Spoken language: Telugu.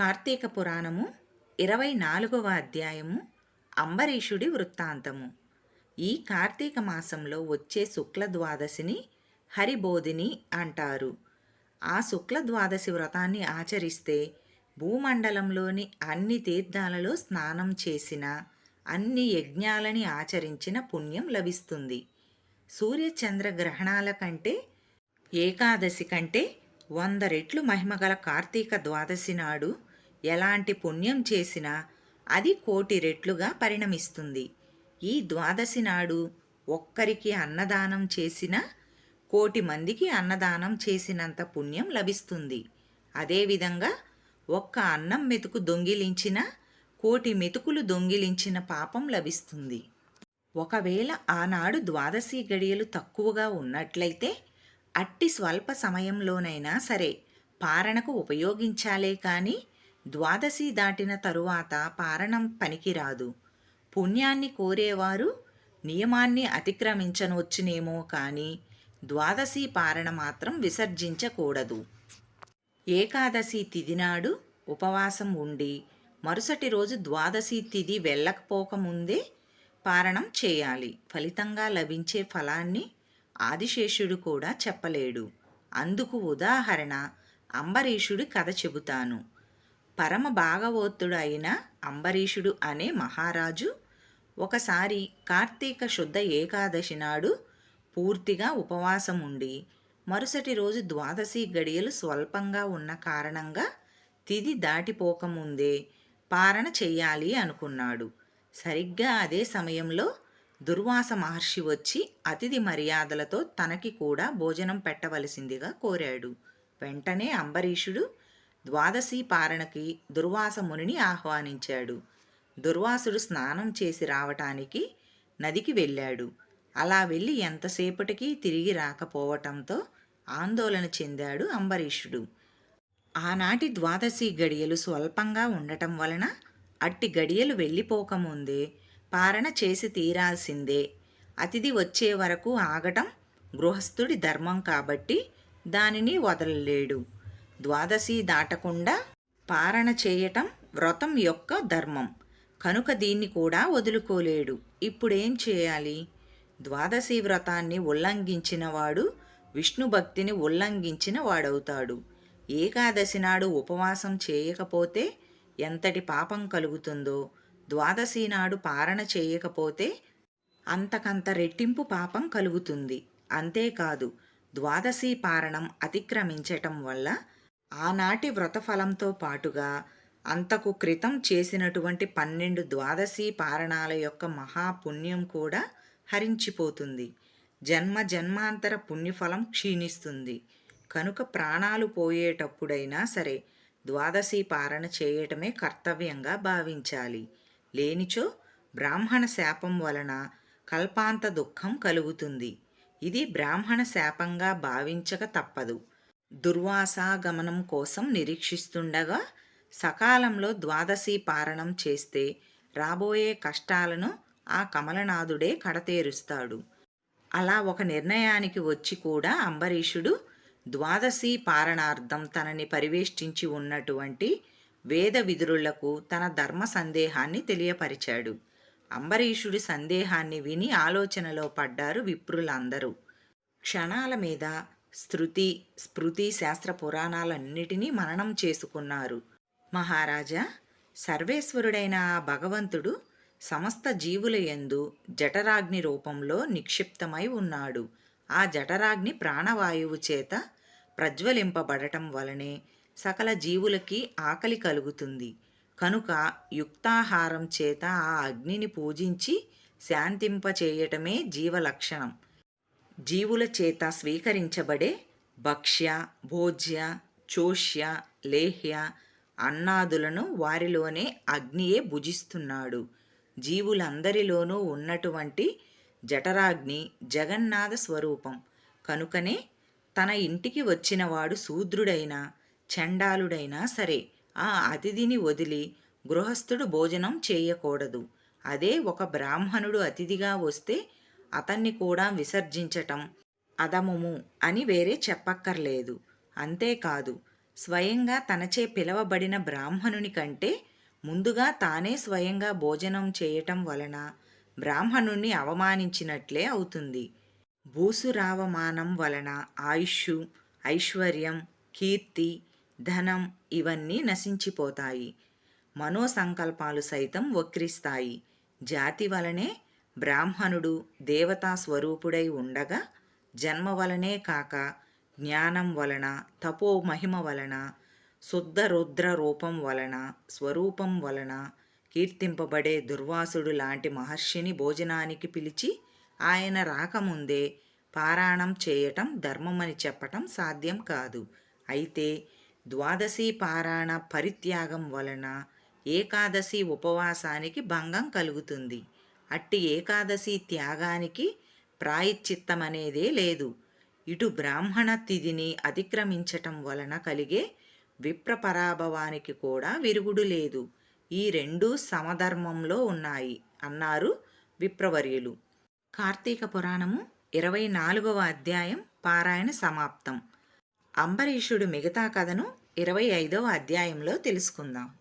కార్తీక పురాణము ఇరవై నాలుగవ అధ్యాయము అంబరీషుడి వృత్తాంతము. ఈ కార్తీక మాసంలో వచ్చే శుక్ల ద్వాదశిని హరిబోధిని అంటారు. ఆ శుక్ల ద్వాదశి వ్రతాన్ని ఆచరిస్తే భూమండలంలోని అన్ని తీర్థాలలో స్నానం చేసిన అన్ని యజ్ఞాలని ఆచరించిన పుణ్యం లభిస్తుంది. సూర్యచంద్ర గ్రహణాల కంటే ఏకాదశి కంటే వంద రెట్లు మహిమగల కార్తీక ద్వాదశి నాడు ఎలాంటి పుణ్యం చేసినా అది కోటి రెట్లుగా పరిణమిస్తుంది. ఈ ద్వాదశి నాడు ఒక్కరికి అన్నదానం చేసిన కోటి మందికి అన్నదానం చేసినంత పుణ్యం లభిస్తుంది. అదేవిధంగా ఒక్క అన్నం మెతుకు దొంగిలించిన కోటి మెతుకులు దొంగిలించిన పాపం లభిస్తుంది. ఒకవేళ ఆనాడు ద్వాదశి గడియలు తక్కువగా ఉన్నట్లయితే అట్టి స్వల్ప సమయంలోనైనా సరే పారణకు ఉపయోగించాలే కానీ ద్వాదశి దాటిన తరువాత పారణం పనికిరాదు. పుణ్యాన్ని కోరేవారు నియమాన్ని అతిక్రమించనొచ్చునేమో కానీ ద్వాదశి పారణ మాత్రం విసర్జించకూడదు. ఏకాదశి తిథి నాడు ఉపవాసం ఉండి మరుసటి రోజు ద్వాదశి తిథి వెళ్ళకపోకముందే పారణం చేయాలి. ఫలితంగా లభించే ఫలాన్ని ఆదిశేషుడు కూడా చెప్పలేడు. అందుకు ఉదాహరణ అంబరీషుడి కథ చెబుతాను. పరమ భాగవోత్తుడు అయిన అంబరీషుడు అనే మహారాజు ఒకసారి కార్తీక శుద్ధ ఏకాదశి నాడు పూర్తిగా ఉపవాసం ఉండి మరుసటి రోజు ద్వాదశి గడియలు స్వల్పంగా ఉన్న కారణంగా తిది దాటిపోకముందే పారణ చెయ్యాలి అనుకున్నాడు. సరిగ్గా అదే సమయంలో దుర్వాస మహర్షి వచ్చి అతిథి మర్యాదలతో తనకి కూడా భోజనం పెట్టవలసిందిగా కోరాడు. వెంటనే అంబరీషుడు ద్వాదశి పారణకి దుర్వాస మునిని ఆహ్వానించాడు. దుర్వాసుడు స్నానం చేసి రావటానికి నదికి వెళ్ళాడు. అలా వెళ్ళి ఎంతసేపటికి తిరిగి రాకపోవటంతో ఆందోళన చెందాడు అంబరీషుడు. ఆనాటి ద్వాదశి గడియలు స్వల్పంగా ఉండటం వలన అట్టి గడియలు వెళ్ళిపోకముందే పారణ చేసి తీరాల్సిందే. అతిథి వచ్చే వరకు ఆగటం గృహస్థుడి ధర్మం కాబట్టి దానిని వదలలేడు. ద్వాదశి దాటకుండా పారణ చేయటం వ్రతం యొక్క ధర్మం. కనుక దీన్ని కూడా వదులుకోలేడు. ఇప్పుడేం చేయాలి? ద్వాదశి వ్రతాన్ని ఉల్లంఘించిన వాడు విష్ణు భక్తిని ఉల్లంఘించిన వాడవుతాడు. ఏకాదశి నాడు ఉపవాసం చేయకపోతే ఎంతటి పాపం కలుగుతుందో ద్వాదశి నాడు పారణ చేయకపోతే అంతకంత రెట్టింపు పాపం కలుగుతుంది. అంతేకాదు ద్వాదశి పారణం అతిక్రమించటం వల్ల ఆనాటి వ్రతఫలంతో పాటుగా అంతకు క్రితం చేసినటువంటి పన్నెండు ద్వాదశి పారణాల యొక్క మహాపుణ్యం కూడా హరించిపోతుంది. జన్మ జన్మాంతర పుణ్యఫలం క్షీణిస్తుంది. కనుక ప్రాణాలు పోయేటప్పుడైనా సరే ద్వాదశి పారణ చేయటమే కర్తవ్యంగా భావించాలి. లేనిచో బ్రాహ్మణ శాపం వలన కల్పాంత దుఃఖం కలుగుతుంది. ఇది బ్రాహ్మణ శాపంగా భావించక తప్పదు. దుర్వాసాగమనం కోసం నిరీక్షిస్తుండగా సకాలంలో ద్వాదశి పారణం చేస్తే రాబోయే కష్టాలను ఆ కమలనాథుడే కడతేరుస్తాడు. అలా ఒక నిర్ణయానికి వచ్చి కూడా అంబరీషుడు ద్వాదశి పారణార్థం తనని పరివేష్టించి ఉన్నటువంటి వేద విదురులకు తన ధర్మ సందేహాన్ని తెలియపరిచాడు. అంబరీషుడి సందేహాన్ని విని ఆలోచనలో పడ్డారు విప్రులందరూ. క్షణాల మీద శృతి స్మృతి శాస్త్ర పురాణాలన్నిటినీ మననం చేసుకున్నారు. మహారాజా సర్వేశ్వరుడైన ఆ భగవంతుడు సమస్త జీవుల యందు జఠరాగ్ని రూపంలో నిక్షిప్తమై ఉన్నాడు. ఆ జఠరాగ్ని ప్రాణవాయువు చేత ప్రజ్వలింపబడటం వలనే సకల జీవులకి ఆకలి కలుగుతుంది. కనుక యుక్తాహారం చేత ఆ అగ్నిని పూజించి శాంతింపచేయటమే జీవలక్షణం. జీవుల చేత స్వీకరించబడే భక్ష్య భోజ్య చోష్య లేహ్య అన్నాదులను వారిలోనే అగ్నియే భుజిస్తున్నాడు. జీవులందరిలోనూ ఉన్నటువంటి జఠరాగ్ని జగన్నాథ స్వరూపం. కనుకనే తన ఇంటికి వచ్చినవాడు శూద్రుడైనా చండాలుడైనా సరే ఆ అతిథిని వదిలి గృహస్థుడు భోజనం చేయకూడదు. అదే ఒక బ్రాహ్మణుడు అతిథిగా వస్తే అతన్ని కూడా విసర్జించటం అదమము అని వేరే చెప్పక్కర్లేదు. అంతేకాదు స్వయంగా తనచే పిలవబడిన బ్రాహ్మణుని కంటే ముందుగా తానే స్వయంగా భోజనం చేయటం వలన బ్రాహ్మణుణ్ణి అవమానించినట్లే అవుతుంది. భూసురావమానం వలన ఆయుష్షు ఐశ్వర్యం కీర్తి ధనం ఇవన్నీ నశించిపోతాయి. మనోసంకల్పాలు సైతం వక్రిస్తాయి. జాతి వలనే బ్రాహ్మణుడు దేవతా స్వరూపుడై ఉండగా జన్మ వలనే కాక జ్ఞానం వలన తపో మహిమ వలన శుద్ధ రుద్ర రూపం వలన స్వరూపం వలన కీర్తింపబడే దుర్వాసుడు లాంటి మహర్షిని భోజనానికి పిలిచి ఆయన రాకముందే పారాయణం చేయటం ధర్మమని చెప్పటం సాధ్యం కాదు. అయితే ద్వాదశి పారాయణ పరిత్యాగం వలన ఏకాదశి ఉపవాసానికి భంగం కలుగుతుంది. అట్టి ఏకాదశి త్యాగానికి ప్రాయశ్చిత్తమనేదే లేదు. ఇటు బ్రాహ్మణ తిథిని అతిక్రమించటం వలన కలిగే విప్రపరాభవానికి కూడా విరుగుడు లేదు. ఈ రెండూ సమధర్మంలో ఉన్నాయి అన్నారు విప్రవర్యులు. కార్తీక పురాణము ఇరవై నాలుగవ అధ్యాయం పారాయణ సమాప్తం. అంబరీషుడు మిగతా కథను ఇరవై ఐదవ అధ్యాయంలో తెలుసుకుందాం.